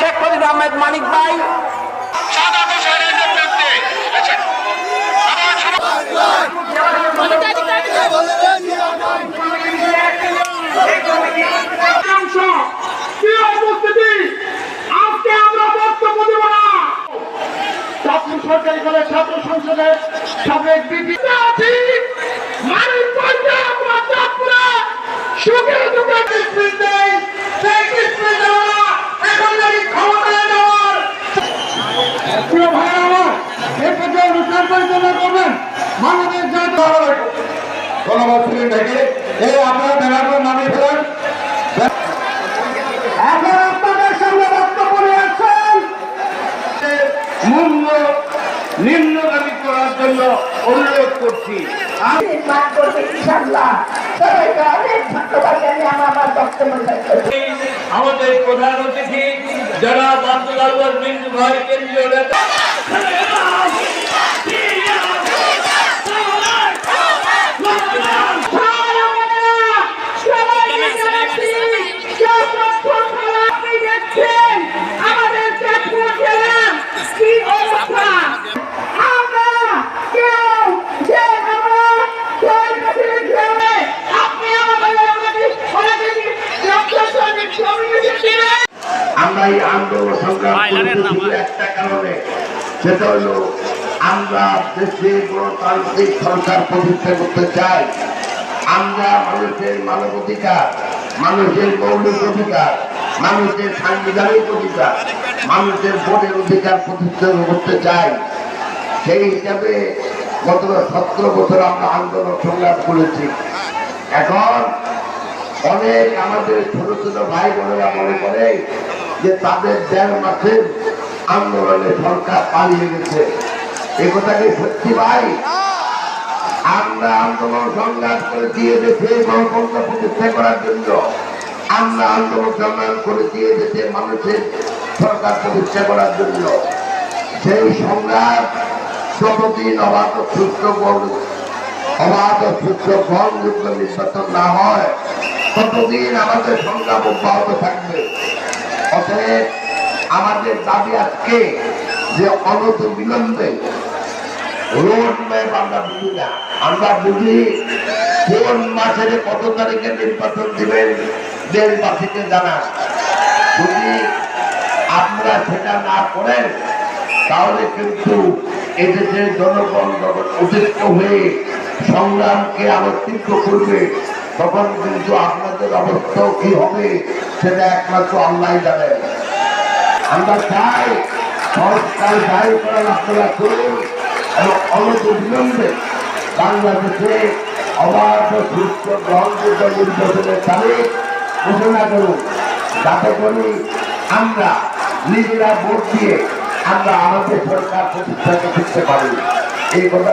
শেখ ফরিদ আহমেদ মানিক ভাই। সরকারি কলেজ ছাত্র সংসদের সাবেক বিপি পয়সা পরিচালনা করবেন বাংলাদেশ জাতীয় ধন্যবাদ ভাইকে। এই আপনারা ব্যানারগুলো নামিয়ে ফেলেন। এখন আপনাদের সঙ্গে বক্তব্য নিয়ে আসছেন মূল্য নিম্নগামী করার জন্য অনুরোধ করছি। আমাদের প্রধান অতিথি যারা ভাই কেন্দ্রীয় নেতা আমাদের চাঁদপুর জেলার কি অবস্থা আমরা কেউ যে আমরা কেউ প্রেসিডেন্ট হিসেবে আপনি আমাদের আমাদের আমাদের রক্ত শ্রমিক কমিউনিটি দিলেন আমরা এই আন্দোলন সংগ্রাম একটা কারণে সেটা হলো আমরা দেশে গণতান্ত্রিক সরকার প্রতিষ্ঠা করতে চাই। আমরা মানুষের মানবাধিকার মানুষের মৌলিক অধিকার মানুষের সাংবিধানিক অধিকার মানুষের ভোটের অধিকার প্রতিষ্ঠা করতে চাই। সেই হিসাবে গত সতেরো বছর আমরা আন্দোলন সংগ্রাম করেছি। এখন অনেক আমাদের ছোট ছোট ভাই বোনেরা মনে করে যে তাদের দেড় মাসের আন্দোলনে সরকার পালিয়ে গেছে। এ কথা কি সত্যি ভাই? আমরা আন্দোলন সংগ্রাম করে দিয়ে দেশে গণতন্ত্র প্রতিষ্ঠা করার জন্য। আমরা আন্দোলন সংগ্রাম করে দিয়ে দেশে মানুষের সরকার প্রতিষ্ঠা করার জন্য। সেই সংগ্রাম যতদিন অবাধ সুস্থ অবাধ সুস্থ গ্রহণযোগ্য নির্বাচন না হয় ততদিন আমাদের সংগ্রাম অব্যাহত থাকবে? অতএব আমাদের দাবি আজকে যে অনত বিলম্বে আমরা বুঝি না। আমরা বুঝি কোন মাসের কত তারিখে নির্বাচন দিবেন, দেশবাসীকে জানান। যদি আপনারা সেটা না করেন, তাহলে কিন্তু এদেশের জনগণ যখন অতিরিক্ত হয়ে সংগ্রামকে আরও তীব্র করবে তখন কিন্তু আপনাদের অবস্থাও কি হবে সেটা একমাত্র আল্লাহ জানেন। আমরা চাই সংস্কার জারি করার আপনারা করুন এবং অনত বিলম্বে বাংলাদেশে অবাধ সুস্থ গ্রহণযোগ্য নির্বাচনের তারিখ ঘোষণা করুন। যাতে করে আমরা নিজেরা ভোট দিয়ে আমরা আমাদের সরকার প্রতিষ্ঠা করতে পারি। এই কথা